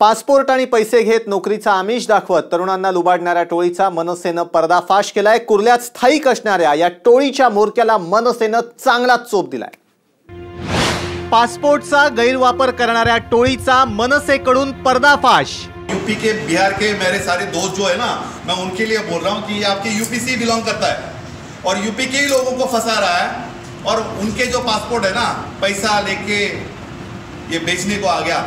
Passport आणि पैसे घेत नोकरीचा आमिष दाखवत तरुणांना लुबाडणाऱ्या टोळीचा मनसेनं पर्दाफाश केलाय. कुर्ल्यात स्थायिक असणाऱ्या या टोळीच्या मोरक्याला मनसेनं चांगलाच चोप दिलाय. पासपोर्टचा गैरवापर करणाऱ्या टोळीचा मनसेकडून पर्दाफाश. यूपी के, बिहार के, मेरे सारे दोस्त जो है ना, मैं उनके लिए बोल रहा हूँ कि आपके यूपी से बिलोंग करता है। और यूपी के ही लोगों को फंसा रहा है, और उनके जो पासपोर्ट है ना, पैसा लेके ये बेचने को आ गया।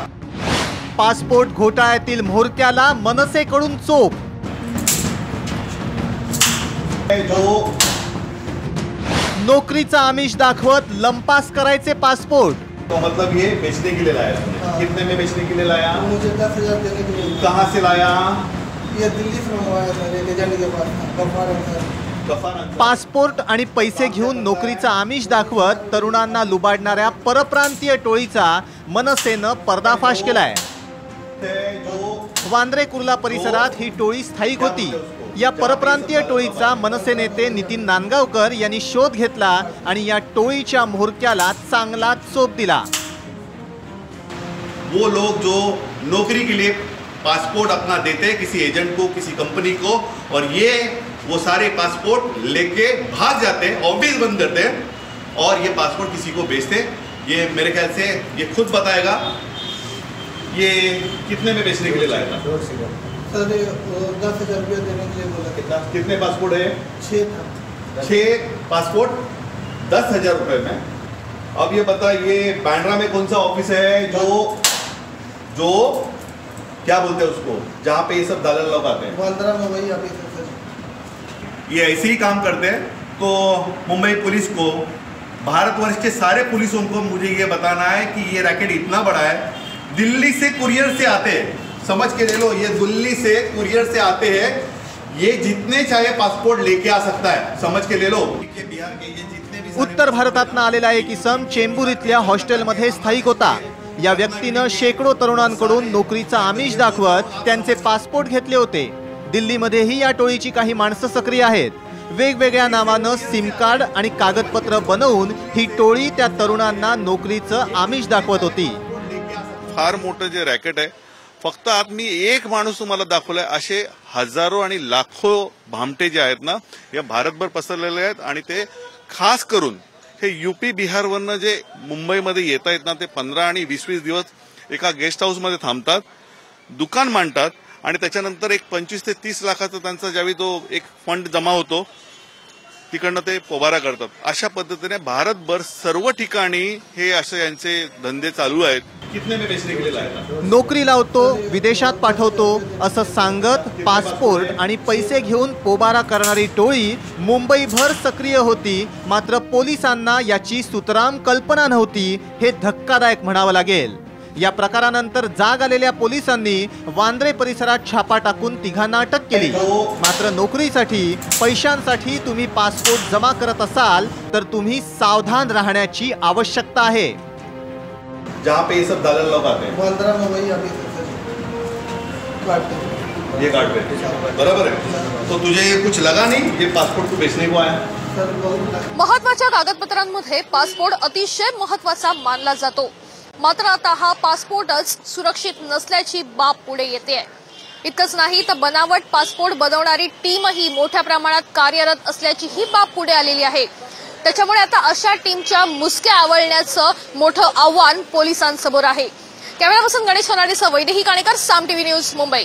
पासपोर्ट घोटाळ्यातील म्होरक्याला मनसेकडून चोप. जो नोकरीचा आमिष दाखवत लंपास करायचे पासपोर्ट. तो मतलब ये बेचने के लिए लाया तुमने. कितने में बेचने के लिए लाया? मुझे दस हजार देने के लिए. कहाँ से लाया? ये दिल्ली से मंगवाया था एक एजेंट के पास था गफ्फार अंसारी गफार अंसारी। पासपोर्ट आणि पैसे घेऊन नोकरीचा आमिष दाखवत तरुणांना लुबाडणाऱ्या परप्रांतीय टोळीचा मनसेनं पर्दाफाश केलाय. वांद्रे कुर्ला परिसरात ही टोळी स्थायिक होती. या परप्रांतीय टोळीचा मनसे नेते नितीन नांदगावकर यांनी शोध घेतला आणि या टोळीच्या म्होरक्याला चांगला चोप दिला. वो लोग जो नौकरी के लिए पासपोर्ट अपना देते हैं, किसी एजेंट को, किसी कंपनी को, और ये, वो सारे पासपोर्ट लेके भाग जाते हैं, ऑफ़िस बंद करते हैं, और ये पासपोर्ट किसी को बेचते हैं। ये मेरे ख्याल से ये खुद बताएगा ये कितने में बेचने के लिए लाया था? सर दस हज़ार रुपया देने के लिए बोला कितना कितने पासपोर्ट है? छः था। छः पासपोर्ट दस हज़ार रुपये में। अब ये बता ये बांद्रा में कौन सा ऑफ़िस है जो जो क्या बोलते हैं उसको जहाँ पे ये सब दलाल लोग आते हैं? बांद्रा में वही ऑफ़िस है ये ऐसे ही काम करते हैं। तो मुंबई पुलिस को भारतवर्ष के सारे पुलिसों को मुझे ये बताना है कि ये रैकेट इतना बड़ा है दिल्ली से कुरियर से आते हैं। समझ के ले लो ये दिल्ली से कुरियर से आते हैं। ये जितने चाहे पासपोर्ट लेके आ सकता है। समझ के ले लो बिहार के ये जितने भी उत्तर भारतातनं आलेला एक इसम चेंबूर इथल्या हॉस्टेलमध्ये स्थायिक होता. या व्यक्तीनं शेकडो तरुणांकडून नोकरीचा आमिष दाखवत त्यांचे पासपोर्ट घेतले होते. दिल्लीमध्येही या टोळीची काही माणसं सक्रिय आहेत. वेगवेगळ्या नावानं सिम कार्ड आणि कागदपत्र बनवून ही टोळी त्या तरुणांना नोकरीचं आमिष दाखवत होती. फार मोठं जे रॅकेट आहे फक्त आज मी एक माणूस तुम्हाला दाखवलाय असे हजारो आणि लाखो भामटे जे आहेत ना या भारतभर पसरलेले आहेत आणि ते खास करून हे युपी बिहारवरनं जे मुंबईमध्ये येत आहेत ना ते पंधरा आणि वीस वीस दिवस एका गेस्ट हाऊसमध्ये थांबतात दुकान मांडतात आणि त्याच्यानंतर एक पंचवीस ते तीस लाखाचा त्यांचा ज्यावेळी तो एक फंड जमा होतो तिकडनं ते पोबारा करतात. अशा पद्धतीने भारतभर सर्व ठिकाणी हे असे यांचे धंदे चालू आहेत. कितने में बेचने के लिए लाया था? नोकरी लावतो विदेशात पाठवतो असं सांगत पासपोर्ट आणि पैसे घेऊन पोबारा करणारी टोळी मुंबईभर सक्रिय होती. मात्र पोलिसांना याची सुतराम कल्पना नव्हती हे धक्कादायक म्हणावं लागेल. या प्रकारानंतर जाग आलेल्या पोलिसांनी वांद्रे परिसरात छापा टाकून तिघांना अटक केली. मात्र नोकरीसाठी पैशांसाठी तुम्ही पासपोर्ट जमा करत असाल तर तुम्ही सावधान राहण्याची आवश्यकता आहे. जहाँ पे ये सब दलाल लोग आते हैं। बांद्रा में वही काटते ये काट रहे हैं। बराबर है? तो तुझे ये कुछ लगा नहीं? ये पासपोर्ट को बेचने को आया? सर बहुत महत्त्वाच्या कागदपत्रांमध्ये पासपोर्ट अतिशय महत्त्वाचा मानला जातो. मात्र आता हा पासपोर्टच सुरक्षित नसल्याची बाब पुढे येते. इतकंच नाही तर बनावट पासपोर्ट बनवणारी टीमही मोठ्या प्रमाणात कार्यरत असल्याची ही बाब पुढे आलेली आहे. त्याच्यामुळे आता अशा टीमच्या मुसक्या आवळण्याचं मोठं आव्हान पोलिसांसमोर आहे. कॅमेरापासून गणेश होनाडीसह वैदेही काणेकर साम टीव्ही न्यूज मुंबई.